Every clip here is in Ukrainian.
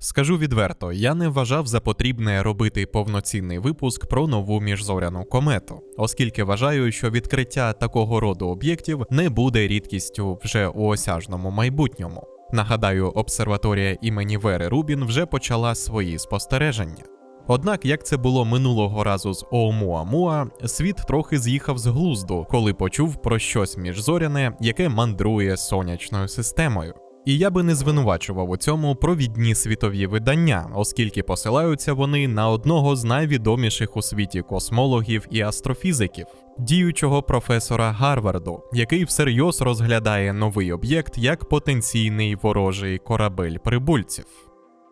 Скажу відверто, я не вважав за потрібне робити повноцінний випуск про нову міжзоряну комету, оскільки вважаю, що відкриття такого роду об'єктів не буде рідкістю вже у осяжному майбутньому. Нагадаю, обсерваторія імені Вери Рубін вже почала свої спостереження. Однак, як це було минулого разу з Оумуамуа, світ трохи з'їхав з глузду, коли почув про щось міжзоряне, яке мандрує сонячною системою. І я би не звинувачував у цьому провідні світові видання, оскільки посилаються вони на одного з найвідоміших у світі космологів і астрофізиків, діючого професора Гарварду, який всерйоз розглядає новий об'єкт як потенційний ворожий корабель прибульців.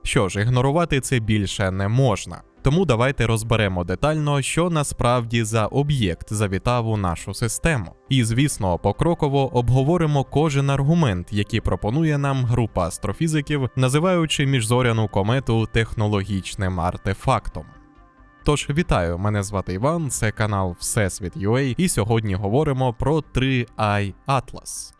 Що ж, ігнорувати це більше не можна. Тому давайте розберемо детально, що насправді за об'єкт завітав у нашу систему. І, звісно, покроково обговоримо кожен аргумент, який пропонує нам група астрофізиків, називаючи міжзоряну комету технологічним артефактом. Тож вітаю, мене звати Іван, це канал Всесвіт UA, і сьогодні говоримо про 3i Atlas.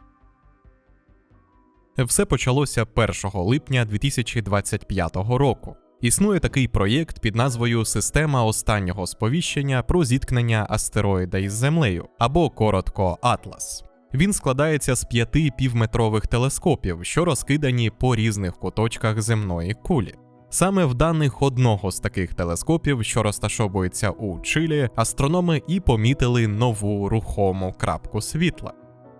Все почалося 1 липня 2025 року. Існує такий проєкт під назвою Система останнього сповіщення про зіткнення астероїда із Землею або коротко Атлас. Він складається з п'яти півметрових телескопів, що розкидані по різних куточках земної кулі. Саме в даних одного з таких телескопів, що розташовується у Чилі, астрономи і помітили нову рухому крапку світла.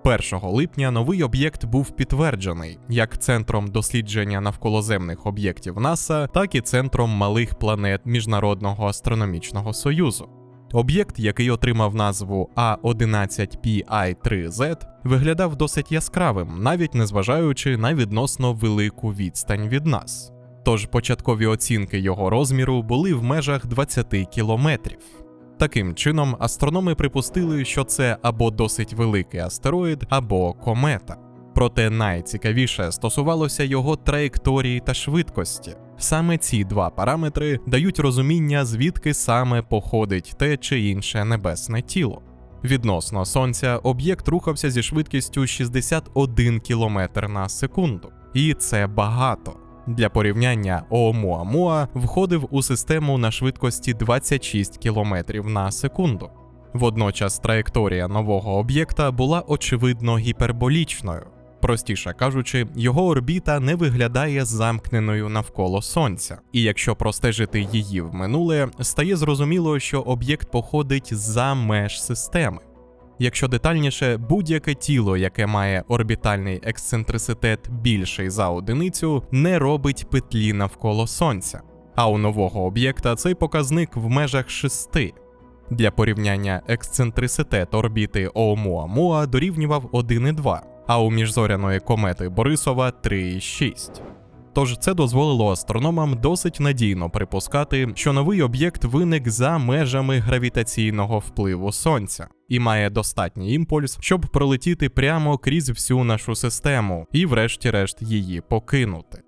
1 липня новий об'єкт був підтверджений як центром дослідження навколоземних об'єктів НАСА, так і центром малих планет Міжнародного астрономічного союзу. Об'єкт, який отримав назву А11PI3Z, виглядав досить яскравим, навіть незважаючи на відносно велику відстань від нас. Тож початкові оцінки його розміру були в межах 20 кілометрів. Таким чином, астрономи припустили, що це або досить великий астероїд, або комета. Проте найцікавіше стосувалося його траєкторії та швидкості. Саме ці два параметри дають розуміння, звідки саме походить те чи інше небесне тіло. Відносно сонця, об'єкт рухався зі швидкістю 61 км на секунду, і це багато. Для порівняння Оумуамуа входив у систему на швидкості 26 км на секунду. Водночас траєкторія нового об'єкта була очевидно гіперболічною. Простіше кажучи, його орбіта не виглядає замкненою навколо сонця, і якщо простежити її в минуле, стає зрозуміло, що об'єкт походить за меж системи. Якщо детальніше, будь-яке тіло, яке має орбітальний ексцентриситет більший за одиницю, не робить петлі навколо сонця. А у нового об'єкта цей показник в межах 6. Для порівняння ексцентриситет орбіти Оумуамуа дорівнював 1,2, а у міжзоряної комети Борисова 3,6. Тож це дозволило астрономам досить надійно припускати, що новий об'єкт виник за межами гравітаційного впливу Сонця і має достатній імпульс, щоб пролетіти прямо крізь всю нашу систему і, врешті-решт, її покинути.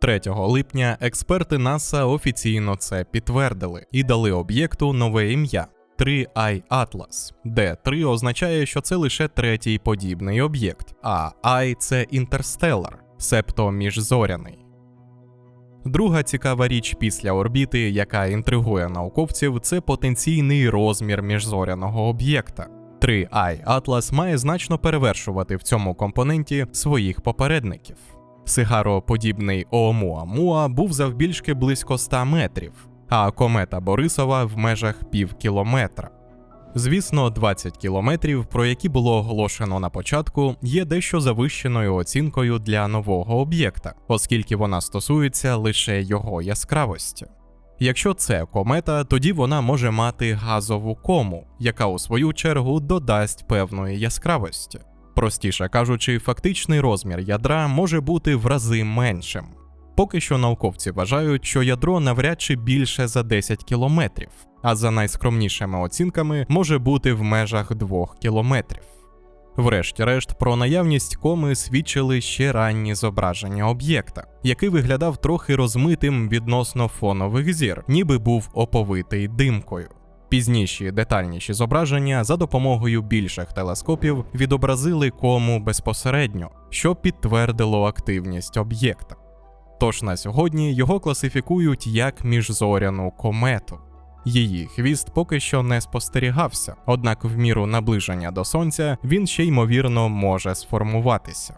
3 липня експерти НАСА офіційно це підтвердили і дали об'єкту нове ім'я 3i Atlas, де 3 означає, що це лише третій подібний об'єкт, а I – це інтерстелар себто міжзоряний. Друга цікава річ після орбіти, яка інтригує науковців, це потенційний розмір міжзоряного об'єкта. 3i Atlas має значно перевершувати в цьому компоненті своїх попередників. Сигароподібний Оумуамуа був завбільшки близько 100 метрів, а комета Борисова в межах пів кілометра. Звісно, 20 кілометрів, про які було оголошено на початку, є дещо завищеною оцінкою для нового об'єкта, оскільки вона стосується лише його яскравості. Якщо це комета, тоді вона може мати газову кому, яка у свою чергу додасть певної яскравості. Простіше кажучи, фактичний розмір ядра може бути в рази меншим. Поки що науковці вважають, що ядро навряд чи більше за 10 кілометрів, а за найскромнішими оцінками може бути в межах 2 кілометрів. Врешті-решт, про наявність коми свідчили ще ранні зображення об'єкта, який виглядав трохи розмитим відносно фонових зір, ніби був оповитий димкою. Пізніші детальніші зображення за допомогою більших телескопів відобразили кому безпосередньо, що підтвердило активність об'єкта. Тож на сьогодні його класифікують як міжзоряну комету. Її хвіст поки що не спостерігався, однак в міру наближення до сонця він ще ймовірно може сформуватися.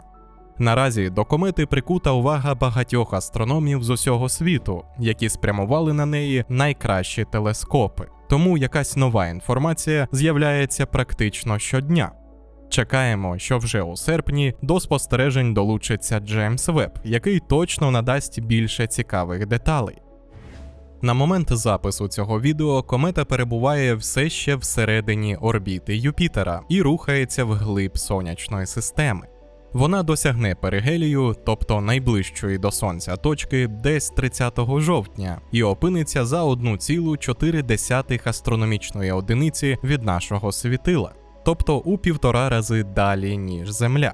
Наразі до комети прикута увага багатьох астрономів з усього світу, які спрямували на неї найкращі телескопи. Тому якась нова інформація з'являється практично щодня. Чекаємо, що вже у серпні до спостережень долучиться Джеймс Веб, який точно надасть більше цікавих деталей. На момент запису цього відео комета перебуває все ще всередині орбіти Юпітера і рухається вглиб сонячної системи. Вона досягне перигелію, тобто найближчої до сонця точки, десь 30 жовтня, і опиниться за 1,4 астрономічної одиниці від нашого світила, тобто у півтора рази далі, ніж Земля.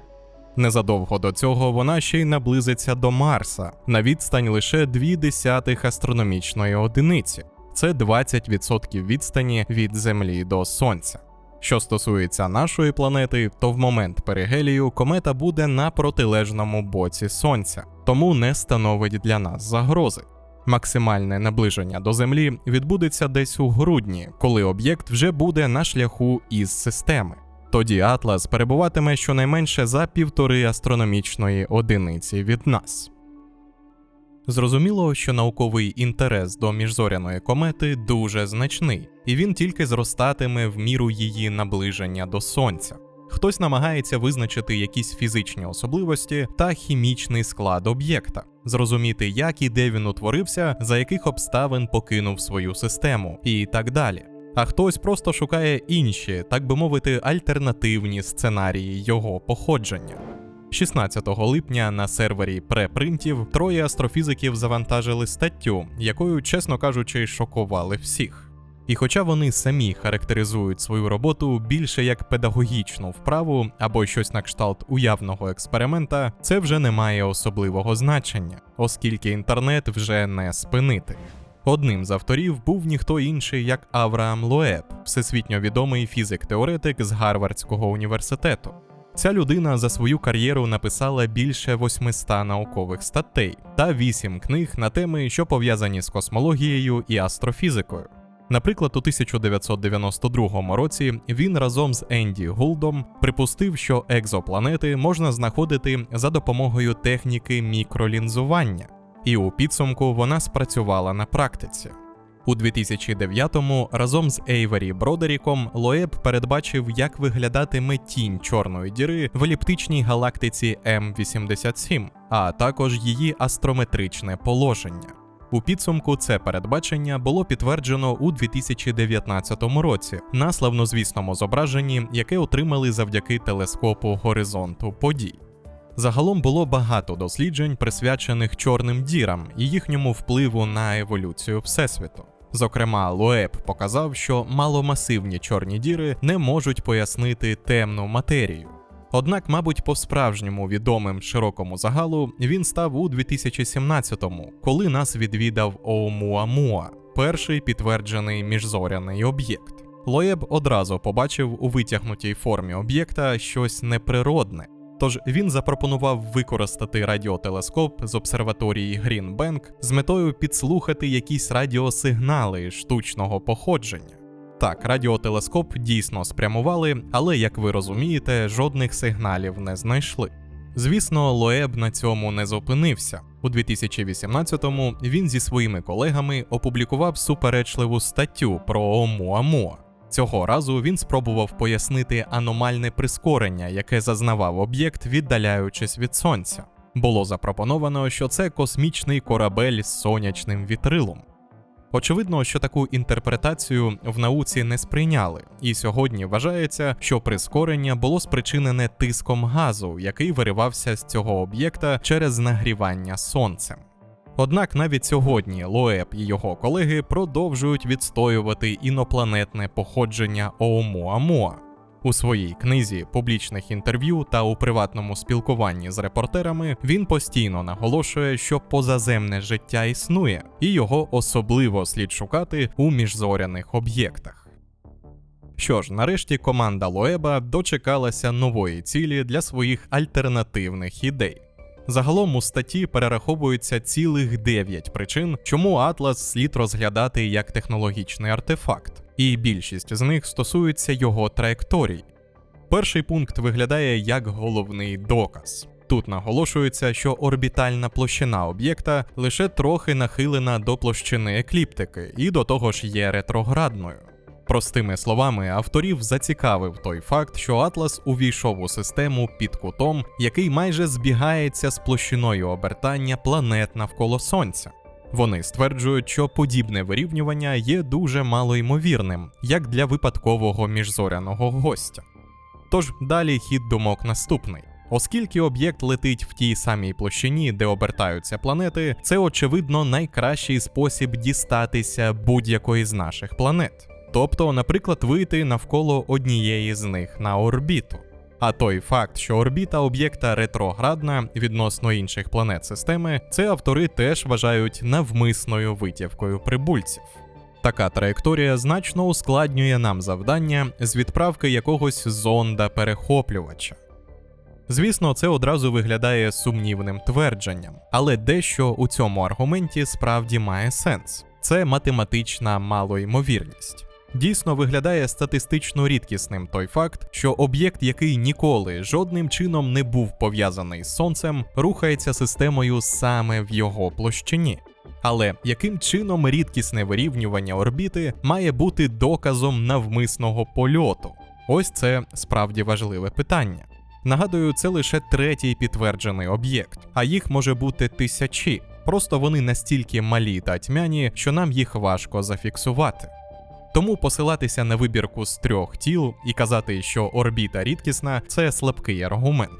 Незадовго до цього вона ще й наблизиться до Марса на відстань лише 0,2 астрономічної одиниці. Це 20% відстані від Землі до Сонця. Що стосується нашої планети, то в момент перигелію комета буде на протилежному боці Сонця, тому не становить для нас загрози. Максимальне наближення до Землі відбудеться десь у грудні, коли об'єкт вже буде на шляху із системи. Тоді Атлас перебуватиме щонайменше за півтори астрономічної одиниці від нас. Зрозуміло, що науковий інтерес до міжзоряної комети дуже значний, і він тільки зростатиме в міру її наближення до Сонця. Хтось намагається визначити якісь фізичні особливості та хімічний склад об'єкта, зрозуміти, як і де він утворився, за яких обставин покинув свою систему, і так далі. А хтось просто шукає інші, так би мовити, альтернативні сценарії його походження. 16 липня на сервері препринтів троє астрофізиків завантажили статтю, якою, чесно кажучи, шокували всіх. І хоча вони самі характеризують свою роботу більше як педагогічну вправу або щось на кшталт уявного експеримента, це вже не має особливого значення, оскільки інтернет вже не спинити. Одним з авторів був ніхто інший, як Авраам Лоеб, всесвітньо відомий фізик-теоретик з Гарвардського університету. Ця людина за свою кар'єру написала більше 800 наукових статей та 8 книг на теми, що пов'язані з космологією і астрофізикою. Наприклад, у 1992 році він разом з Енді Гулдом припустив, що екзопланети можна знаходити за допомогою техніки мікролінзування, і у підсумку вона спрацювала на практиці. У 2009-му разом з Ейвері Бродеріком Лоеб передбачив, як виглядатиме тінь чорної діри в еліптичній галактиці М87, а також її астрометричне положення. У підсумку це передбачення було підтверджено у 2019 році на славнозвісному зображенні, яке отримали завдяки телескопу горизонту подій. Загалом було багато досліджень, присвячених чорним дірам і їхньому впливу на еволюцію Всесвіту. Зокрема, Лоеб показав, що маломасивні чорні діри не можуть пояснити темну матерію. Однак, мабуть, по-справжньому відомим широкому загалу він став у 2017-му, коли нас відвідав Оумуамуа, перший підтверджений міжзоряний об'єкт. Лоеб одразу побачив у витягнутій формі об'єкта щось неприродне. Тож він запропонував використати радіотелескоп з обсерваторії Грінбенк з метою підслухати якісь радіосигнали штучного походження. Так, радіотелескоп дійсно спрямували, але, як ви розумієте, жодних сигналів не знайшли. Звісно, Лоеб на цьому не зупинився. У 2018-му він зі своїми колегами опублікував суперечливу статтю про Омуамуа. Цього разу він спробував пояснити аномальне прискорення, яке зазнавав об'єкт, віддаляючись від сонця. Було запропоновано, що це космічний корабель з сонячним вітрилом. Очевидно, що таку інтерпретацію в науці не сприйняли, і сьогодні вважається, що прискорення було спричинене тиском газу, який виривався з цього об'єкта через нагрівання сонцем. Однак навіть сьогодні Лоеб і його колеги продовжують відстоювати інопланетне походження Оумуамуа. У своїй книзі публічних інтерв'ю та у приватному спілкуванні з репортерами він постійно наголошує, що позаземне життя існує, і його особливо слід шукати у міжзоряних об'єктах. Що ж, нарешті команда Лоеба дочекалася нової цілі для своїх альтернативних ідей. Загалом у статті перераховується цілих 9 причин, чому Атлас слід розглядати як технологічний артефакт, і більшість з них стосуються його траєкторій. Перший пункт виглядає як головний доказ. Тут наголошується, що орбітальна площина об'єкта лише трохи нахилена до площини екліптики і до того ж є ретроградною. Простими словами, авторів зацікавив той факт, що Атлас увійшов у систему під кутом, який майже збігається з площиною обертання планет навколо Сонця. Вони стверджують, що подібне вирівнювання є дуже малоймовірним, як для випадкового міжзоряного гостя. Тож далі хід думок наступний. Оскільки об'єкт летить в тій самій площині, де обертаються планети, це очевидно найкращий спосіб дістатися будь-якої з наших планет. Тобто, наприклад, вийти навколо однієї з них на орбіту. А той факт, що орбіта об'єкта ретроградна відносно інших планет системи, це автори теж вважають навмисною витівкою прибульців. Така траєкторія значно ускладнює нам завдання з відправки якогось зонда-перехоплювача. Звісно, це одразу виглядає сумнівним твердженням, але дещо у цьому аргументі справді має сенс це математична малоймовірність. Дійсно виглядає статистично рідкісним той факт, що об'єкт, який ніколи жодним чином не був пов'язаний з сонцем, рухається системою саме в його площині. Але яким чином рідкісне вирівнювання орбіти має бути доказом навмисного польоту? Ось це справді важливе питання. Нагадую, це лише третій підтверджений об'єкт, а їх може бути тисячі. Просто вони настільки малі та тьмяні, що нам їх важко зафіксувати. Тому посилатися на вибірку з трьох тіл і казати, що орбіта рідкісна це слабкий аргумент.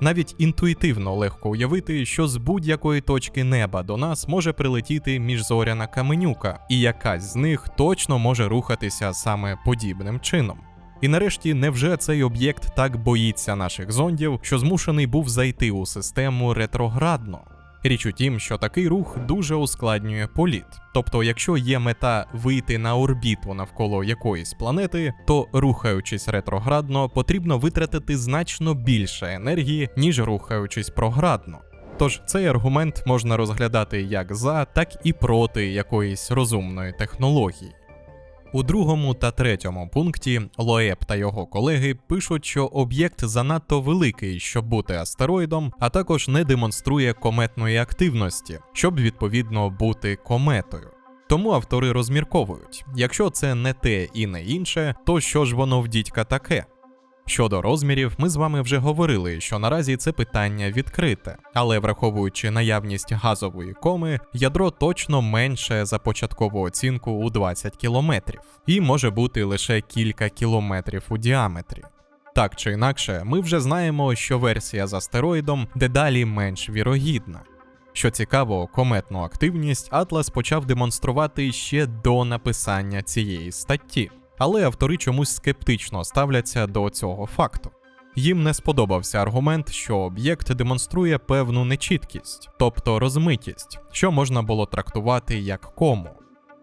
Навіть інтуїтивно легко уявити, що з будь-якої точки неба до нас може прилетіти міжзоряна каменюка, і якась з них точно може рухатися саме подібним чином. І нарешті, невже цей об'єкт так боїться наших зондів, що змушений був зайти у систему ретроградно? Річ у тім, що такий рух дуже ускладнює політ. Тобто, якщо є мета вийти на орбіту навколо якоїсь планети, то рухаючись ретроградно, потрібно витратити значно більше енергії, ніж рухаючись проградно. Тож цей аргумент можна розглядати як за, так і проти якоїсь розумної технології. У другому та третьому пункті Лоеб та його колеги пишуть, що об'єкт занадто великий, щоб бути астероїдом, а також не демонструє кометної активності, щоб відповідно бути кометою. Тому автори розмірковують: якщо це не те і не інше, то що ж воно в дідька таке? Щодо розмірів, ми з вами вже говорили, що наразі це питання відкрите, але враховуючи наявність газової коми, ядро точно менше за початкову оцінку у 20 кілометрів, і може бути лише кілька кілометрів у діаметрі. Так чи інакше, ми вже знаємо, що версія з астероїдом дедалі менш вірогідна. Що цікаво, кометну активність Атлас почав демонструвати ще до написання цієї статті але автори чомусь скептично ставляться до цього факту. Їм не сподобався аргумент, що об'єкт демонструє певну нечіткість, тобто розмитість, що можна було трактувати як кому.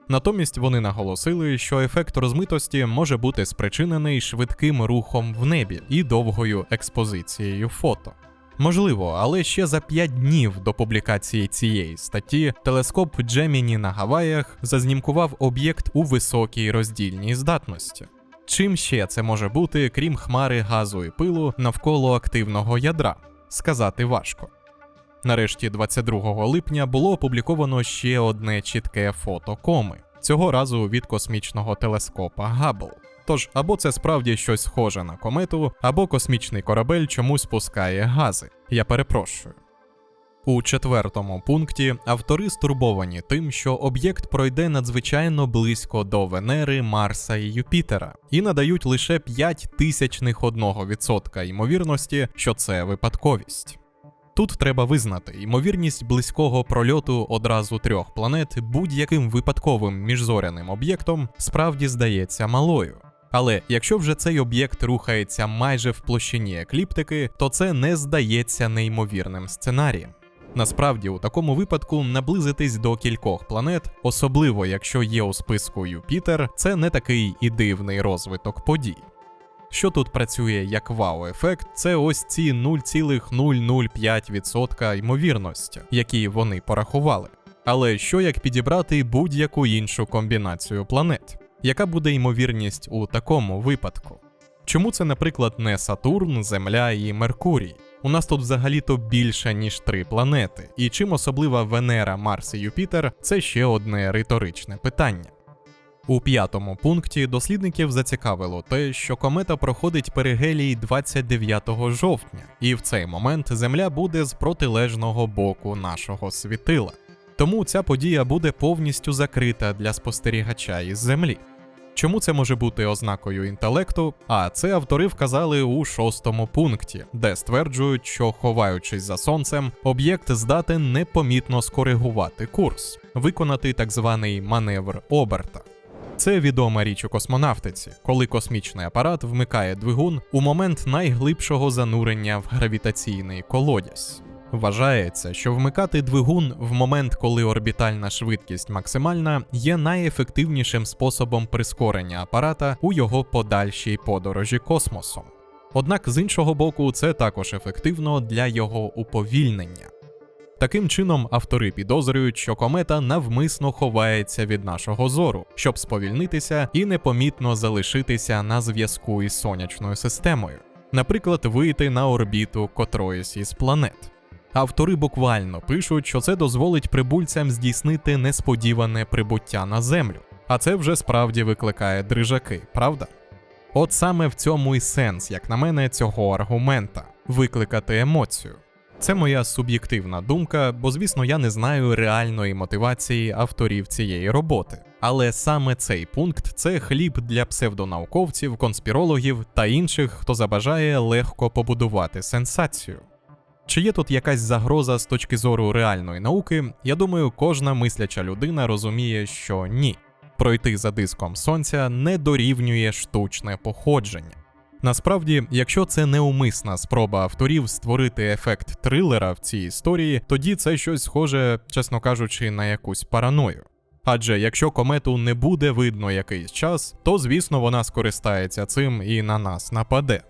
Натомість вони наголосили, що ефект розмитості може бути спричинений швидким рухом в небі і довгою експозицією фото. Можливо, але ще за 5 днів до публікації цієї статті телескоп Джеміні на Гаваях зазнімкував об'єкт у високій роздільній здатності. Чим ще це може бути, крім хмари газу і пилу навколо активного ядра? Сказати важко. Нарешті, 22 липня, було опубліковано ще одне чітке фото коми, цього разу від космічного телескопа Габл. Тож або це справді щось схоже на комету, або космічний корабель чомусь пускає гази. Я перепрошую. У четвертому пункті автори стурбовані тим, що об'єкт пройде надзвичайно близько до Венери, Марса і Юпітера, і надають лише 5 тисячних одного відсотка ймовірності, що це випадковість. Тут треба визнати, ймовірність близького прольоту одразу трьох планет будь-яким випадковим міжзоряним об'єктом справді здається малою. Але якщо вже цей об'єкт рухається майже в площині екліптики, то це не здається неймовірним сценарієм. Насправді, у такому випадку наблизитись до кількох планет, особливо якщо є у списку Юпітер, це не такий і дивний розвиток подій. Що тут працює як вау-ефект, це ось ці 0,005% ймовірності, які вони порахували. Але що як підібрати будь-яку іншу комбінацію планет? Яка буде ймовірність у такому випадку? Чому це, наприклад, не Сатурн, Земля і Меркурій? У нас тут взагалі-то більше, ніж три планети, і чим особлива Венера, Марс і Юпітер це ще одне риторичне питання. У п'ятому пункті дослідників зацікавило те, що комета проходить перигелій 29 жовтня, і в цей момент Земля буде з протилежного боку нашого світила. Тому ця подія буде повністю закрита для спостерігача із Землі. Чому це може бути ознакою інтелекту? А це автори вказали у шостому пункті, де стверджують, що ховаючись за сонцем, об'єкт здатен непомітно скоригувати курс, виконати так званий маневр оберта. Це відома річ у космонавтиці, коли космічний апарат вмикає двигун у момент найглибшого занурення в гравітаційний колодязь. Вважається, що вмикати двигун в момент, коли орбітальна швидкість максимальна, є найефективнішим способом прискорення апарата у його подальшій подорожі космосом. Однак з іншого боку, це також ефективно для його уповільнення. Таким чином, автори підозрюють, що комета навмисно ховається від нашого зору, щоб сповільнитися і непомітно залишитися на зв'язку із сонячною системою, наприклад, вийти на орбіту котроїсь із планет. Автори буквально пишуть, що це дозволить прибульцям здійснити несподіване прибуття на землю, а це вже справді викликає дрижаки, правда? От саме в цьому і сенс, як на мене, цього аргумента викликати емоцію. Це моя суб'єктивна думка, бо, звісно, я не знаю реальної мотивації авторів цієї роботи. Але саме цей пункт це хліб для псевдонауковців, конспірологів та інших, хто забажає легко побудувати сенсацію. Чи є тут якась загроза з точки зору реальної науки? Я думаю, кожна мисляча людина розуміє, що ні. Пройти за диском сонця не дорівнює штучне походження. Насправді, якщо це неумисна спроба авторів створити ефект трилера в цій історії, тоді це щось схоже, чесно кажучи, на якусь параною. Адже якщо комету не буде видно якийсь час, то звісно вона скористається цим і на нас нападе.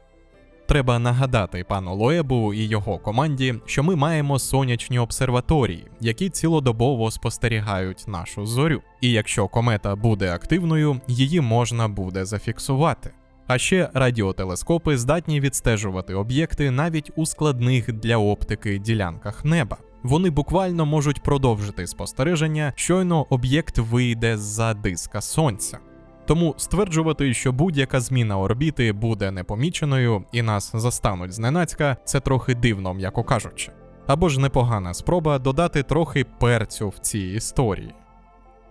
Треба нагадати пану Лоебу і його команді, що ми маємо сонячні обсерваторії, які цілодобово спостерігають нашу зорю. І якщо комета буде активною, її можна буде зафіксувати. А ще радіотелескопи здатні відстежувати об'єкти навіть у складних для оптики ділянках неба. Вони буквально можуть продовжити спостереження, щойно об'єкт вийде з-за диска сонця. Тому стверджувати, що будь-яка зміна орбіти буде непоміченою і нас застануть зненацька, це трохи дивно, м'яко кажучи. Або ж непогана спроба додати трохи перцю в цій історії.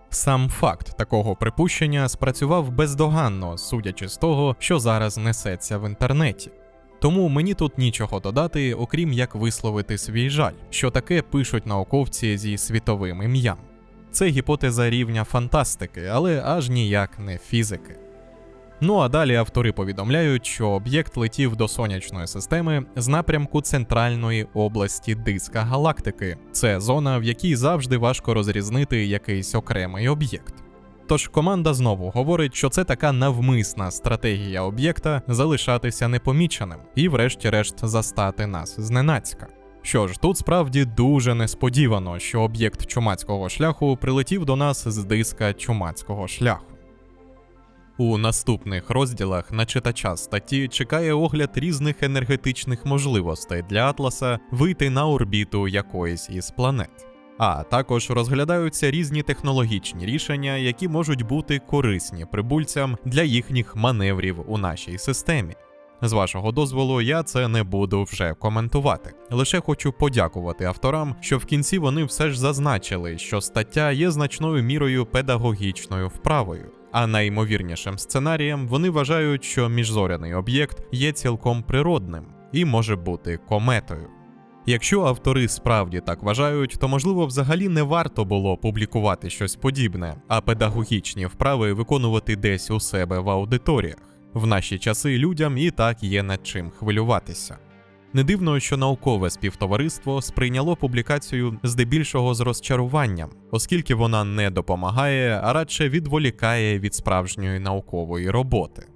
Сам факт такого припущення спрацював бездоганно, судячи з того, що зараз несеться в інтернеті. Тому мені тут нічого додати, окрім як висловити свій жаль, що таке пишуть науковці зі світовим ім'ям. Це гіпотеза рівня фантастики, але аж ніяк не фізики. Ну а далі автори повідомляють, що об'єкт летів до сонячної системи з напрямку центральної області диска галактики. Це зона, в якій завжди важко розрізнити якийсь окремий об'єкт. Тож команда знову говорить, що це така навмисна стратегія об'єкта залишатися непоміченим і, врешті-решт, застати нас зненацька. Що ж, тут справді дуже несподівано, що об'єкт чумацького шляху прилетів до нас з диска чумацького шляху. У наступних розділах на читача статті чекає огляд різних енергетичних можливостей для Атласа вийти на орбіту якоїсь із планет. А також розглядаються різні технологічні рішення, які можуть бути корисні прибульцям для їхніх маневрів у нашій системі. З вашого дозволу, я це не буду вже коментувати. Лише хочу подякувати авторам, що в кінці вони все ж зазначили, що стаття є значною мірою педагогічною вправою. А найімовірнішим сценарієм вони вважають, що міжзоряний об'єкт є цілком природним і може бути кометою. Якщо автори справді так вважають, то можливо взагалі не варто було публікувати щось подібне, а педагогічні вправи виконувати десь у себе в аудиторіях. В наші часи людям і так є над чим хвилюватися. Не дивно, що наукове співтовариство сприйняло публікацію здебільшого з розчаруванням, оскільки вона не допомагає, а радше відволікає від справжньої наукової роботи.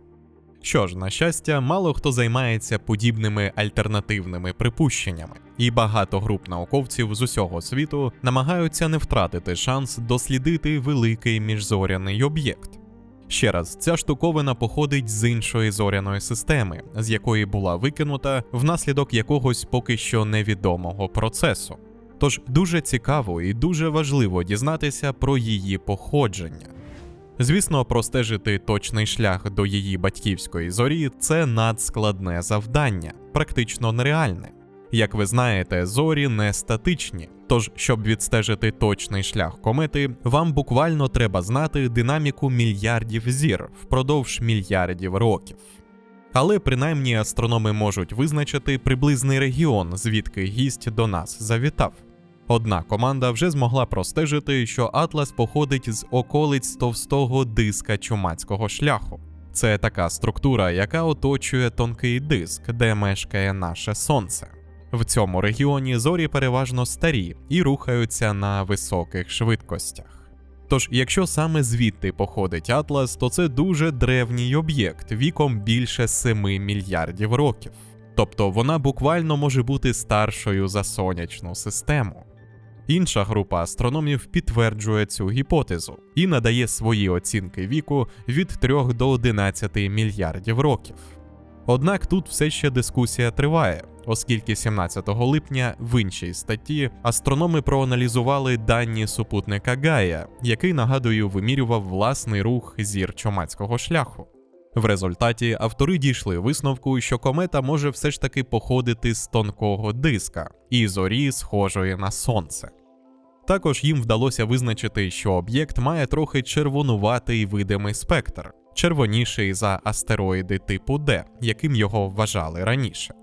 Що ж, на щастя, мало хто займається подібними альтернативними припущеннями, і багато груп науковців з усього світу намагаються не втратити шанс дослідити великий міжзоряний об'єкт. Ще раз, ця штуковина походить з іншої зоряної системи, з якої була викинута внаслідок якогось поки що невідомого процесу. Тож дуже цікаво і дуже важливо дізнатися про її походження. Звісно, простежити точний шлях до її батьківської зорі це надскладне завдання, практично нереальне. Як ви знаєте, зорі не статичні, тож, щоб відстежити точний шлях комети, вам буквально треба знати динаміку мільярдів зір впродовж мільярдів років. Але принаймні астрономи можуть визначити приблизний регіон, звідки гість до нас завітав. Одна команда вже змогла простежити, що Атлас походить з околиць товстого диска чумацького шляху. Це така структура, яка оточує тонкий диск, де мешкає наше сонце. В цьому регіоні зорі переважно старі і рухаються на високих швидкостях. Тож, якщо саме звідти походить Атлас, то це дуже древній об'єкт віком більше 7 мільярдів років. Тобто вона буквально може бути старшою за сонячну систему. Інша група астрономів підтверджує цю гіпотезу і надає свої оцінки віку від 3 до 11 мільярдів років. Однак тут все ще дискусія триває, оскільки 17 липня в іншій статті астрономи проаналізували дані супутника Гая, який, нагадую, вимірював власний рух зір чомацького шляху. В результаті автори дійшли висновку, що комета може все ж таки походити з тонкого диска і зорі, схожої на сонце. Також їм вдалося визначити, що об'єкт має трохи червонуватий видимий спектр, червоніший за астероїди типу D, яким його вважали раніше.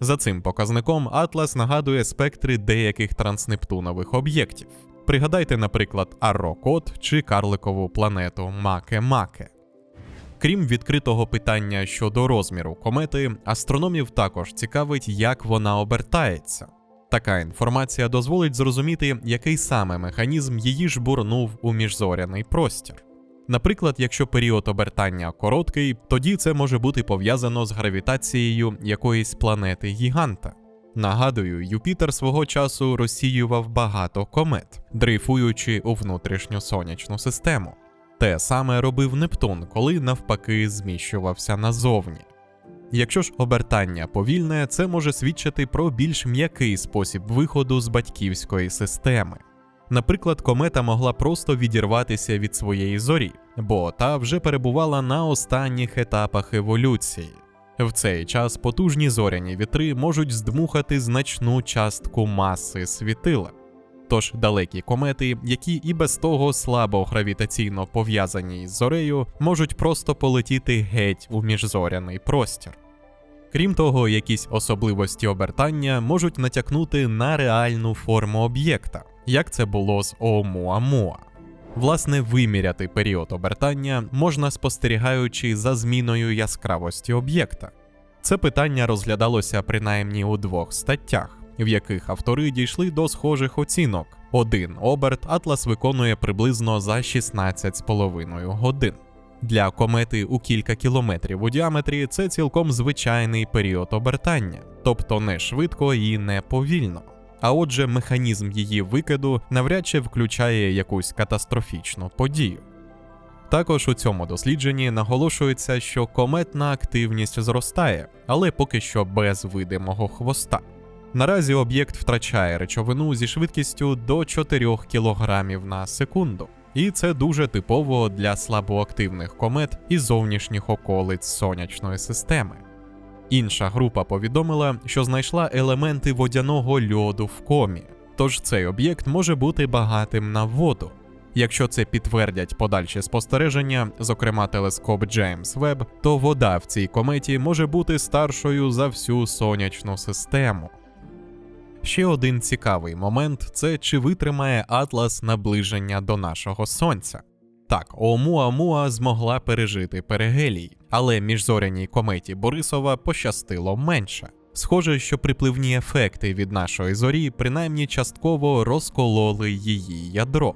За цим показником Атлас нагадує спектри деяких транснептунових об'єктів. Пригадайте, наприклад, Аррокот чи карликову планету Маке-Маке. Крім відкритого питання щодо розміру комети, астрономів також цікавить, як вона обертається. Така інформація дозволить зрозуміти, який саме механізм її жбурнув у міжзоряний простір. Наприклад, якщо період обертання короткий, тоді це може бути пов'язано з гравітацією якоїсь планети гіганта. Нагадую, Юпітер свого часу розсіював багато комет, дрейфуючи у внутрішню сонячну систему. Те саме робив Нептун, коли навпаки зміщувався назовні. Якщо ж обертання повільне, це може свідчити про більш м'який спосіб виходу з батьківської системи. Наприклад, комета могла просто відірватися від своєї зорі, бо та вже перебувала на останніх етапах еволюції. В цей час потужні зоряні вітри можуть здмухати значну частку маси світила. Тож далекі комети, які і без того слабо гравітаційно пов'язані із зорею, можуть просто полетіти геть у міжзоряний простір. Крім того, якісь особливості обертання можуть натякнути на реальну форму об'єкта, як це було з Оумуамуа. Власне, виміряти період обертання можна спостерігаючи за зміною яскравості об'єкта. Це питання розглядалося принаймні у двох статтях, в яких автори дійшли до схожих оцінок. Один оберт Атлас виконує приблизно за 16,5 годин. Для комети у кілька кілометрів у діаметрі це цілком звичайний період обертання, тобто не швидко і не повільно. А отже, механізм її викиду навряд чи включає якусь катастрофічну подію. Також у цьому дослідженні наголошується, що кометна активність зростає, але поки що без видимого хвоста. Наразі об'єкт втрачає речовину зі швидкістю до 4 кг на секунду, і це дуже типово для слабоактивних комет і зовнішніх околиць сонячної системи. Інша група повідомила, що знайшла елементи водяного льоду в комі, тож цей об'єкт може бути багатим на воду. Якщо це підтвердять подальші спостереження, зокрема телескоп Джеймс Веб, то вода в цій кометі може бути старшою за всю сонячну систему. Ще один цікавий момент це чи витримає Атлас наближення до нашого сонця. Так, Оумуамуа змогла пережити перигелій, але міжзоряній кометі Борисова пощастило менше. Схоже, що припливні ефекти від нашої зорі принаймні частково розкололи її ядро.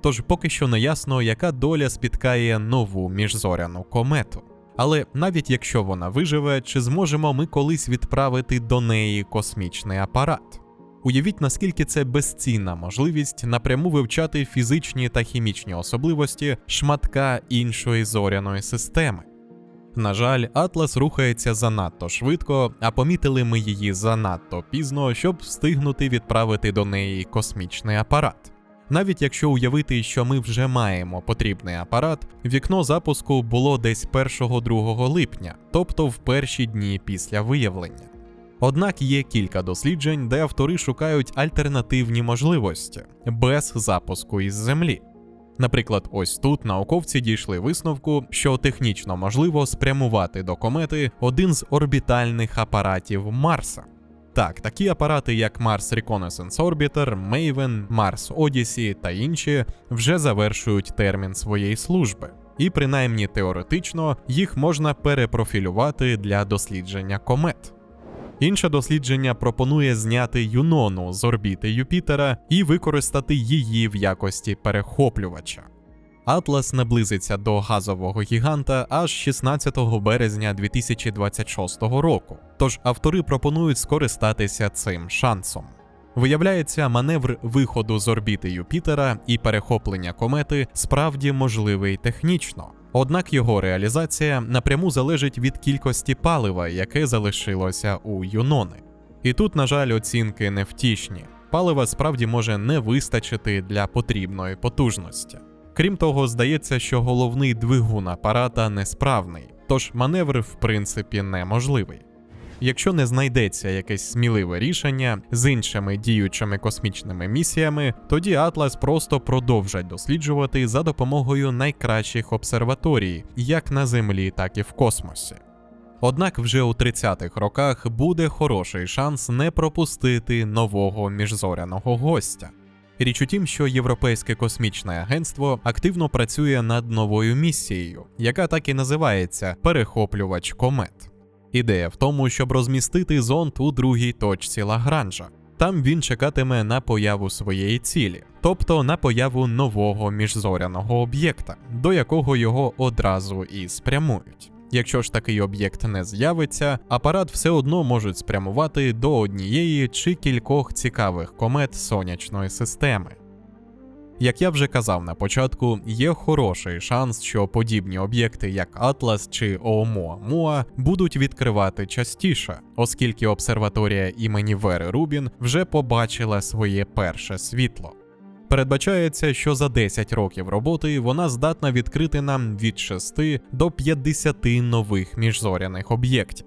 Тож поки що не ясно, яка доля спіткає нову міжзоряну комету. Але навіть якщо вона виживе, чи зможемо ми колись відправити до неї космічний апарат? Уявіть, наскільки це безцінна можливість напряму вивчати фізичні та хімічні особливості шматка іншої зоряної системи. На жаль, Атлас рухається занадто швидко, а помітили ми її занадто пізно, щоб встигнути відправити до неї космічний апарат. Навіть якщо уявити, що ми вже маємо потрібний апарат, вікно запуску було десь 1-2 липня, тобто в перші дні після виявлення. Однак є кілька досліджень, де автори шукають альтернативні можливості без запуску із Землі. Наприклад, ось тут науковці дійшли висновку, що технічно можливо спрямувати до комети один з орбітальних апаратів Марса. Так, такі апарати, як Mars Reconnaissance Orbiter, Maven, Mars Odyssey та інші, вже завершують термін своєї служби, і принаймні теоретично їх можна перепрофілювати для дослідження комет. Інше дослідження пропонує зняти Юнону з орбіти Юпітера і використати її в якості перехоплювача. Атлас наблизиться до газового гіганта аж 16 березня 2026 року, тож автори пропонують скористатися цим шансом. Виявляється, маневр виходу з орбіти Юпітера і перехоплення комети справді можливий технічно. Однак його реалізація напряму залежить від кількості палива, яке залишилося у Юнони. І тут, на жаль, оцінки невтішні. Палива справді може не вистачити для потрібної потужності. Крім того, здається, що головний двигун апарата несправний, тож маневр в принципі неможливий. Якщо не знайдеться якесь сміливе рішення з іншими діючими космічними місіями, тоді Атлас просто продовжать досліджувати за допомогою найкращих обсерваторій, як на Землі, так і в космосі. Однак вже у 30-х роках буде хороший шанс не пропустити нового міжзоряного гостя. Річ у тім, що Європейське космічне агентство активно працює над новою місією, яка так і називається Перехоплювач комет. Ідея в тому, щоб розмістити зонд у другій точці Лагранжа. Там він чекатиме на появу своєї цілі, тобто на появу нового міжзоряного об'єкта, до якого його одразу і спрямують. Якщо ж такий об'єкт не з'явиться, апарат все одно можуть спрямувати до однієї чи кількох цікавих комет сонячної системи. Як я вже казав на початку, є хороший шанс, що подібні об'єкти, як Атлас чи Оумуамуа, будуть відкривати частіше, оскільки обсерваторія імені Вери Рубін вже побачила своє перше світло. Передбачається, що за 10 років роботи вона здатна відкрити нам від 6 до 50 нових міжзоряних об'єктів.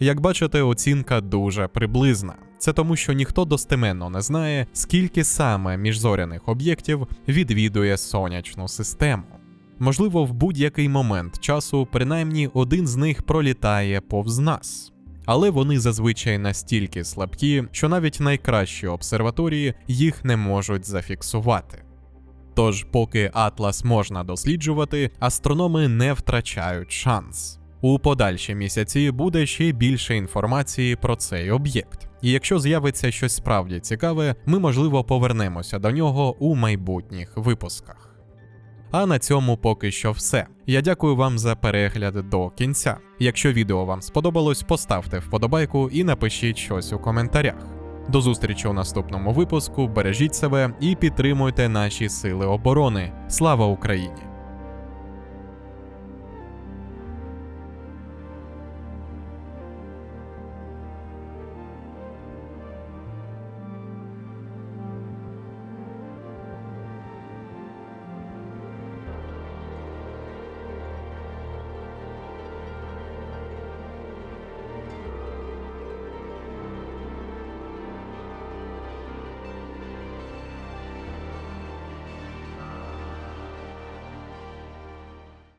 Як бачите, оцінка дуже приблизна. Це тому, що ніхто достеменно не знає, скільки саме міжзоряних об'єктів відвідує сонячну систему. Можливо, в будь-який момент часу принаймні один з них пролітає повз нас. Але вони зазвичай настільки слабкі, що навіть найкращі обсерваторії їх не можуть зафіксувати. Тож, поки Атлас можна досліджувати, астрономи не втрачають шанс. У подальші місяці буде ще більше інформації про цей об'єкт, і якщо з'явиться щось справді цікаве, ми можливо повернемося до нього у майбутніх випусках. А на цьому поки що все. Я дякую вам за перегляд до кінця. Якщо відео вам сподобалось, поставте вподобайку і напишіть щось у коментарях. До зустрічі у наступному випуску. Бережіть себе і підтримуйте наші сили оборони. Слава Україні!